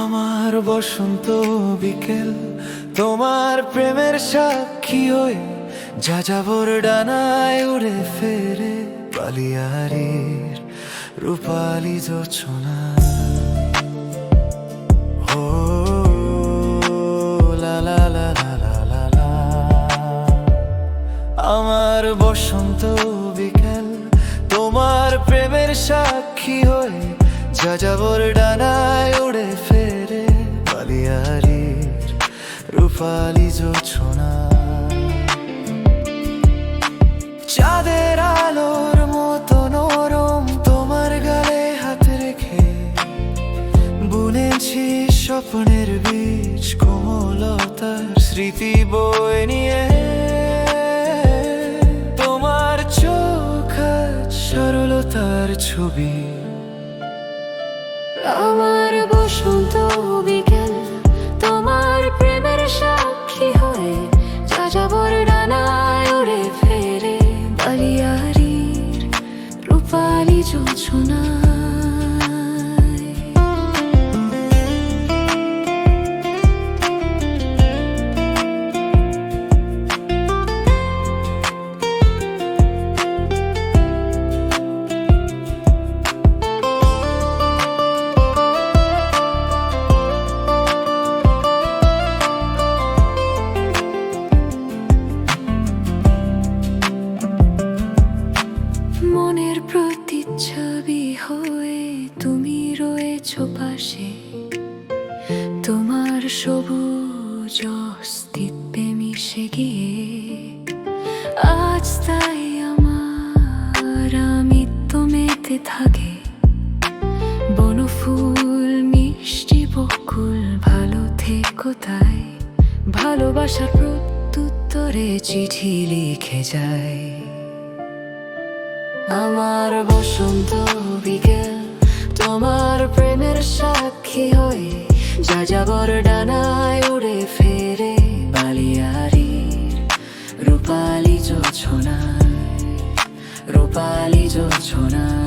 আমার বসন্ত বিকেল, তোমার প্রেমের সাক্ষী হয়ে যা যাবর ডানায় উড়ে ফেরে পালিয়ারির রূপালি লা লা লা লা। আমার বসন্ত বিকেল, তোমার প্রেমের সাক্ষী হয়ে যা যাবর ডানায় উড়ে ফেরে বালিয়ারির রূপালি জোছনা। চাঁদের আলোর মতো নরম তোমার গালে হাত রেখে বুনেছি স্বপ্নের বীজ কোমলতার স্মৃতি বই নিয়ে। তোমার চোখ সরলতার ছবি। আমার বসন্ত বিকেল তোমার প্রেমের সাক্ষী হয়ে যা ডানায় উড়ে ফেরে বালিয়ারির রূপালি যোছনায় পাশে। তোমার সবুজ অস্তিত্বে মিশে গিয়ে। আজ তাই আমার আমিত্ব মেতে থাকে। বনফুল, মিষ্টি, বকুল, ভালো থেকো তাই। ভালোবাসার প্রত্যুত্তরে চিঠি লিখে যায় আমার বসন্ত বিকেল যাবর ডানায় উড়ে ফেরে বালিয়ারির রূপালি যোছনায় রূপালি যোছনায়।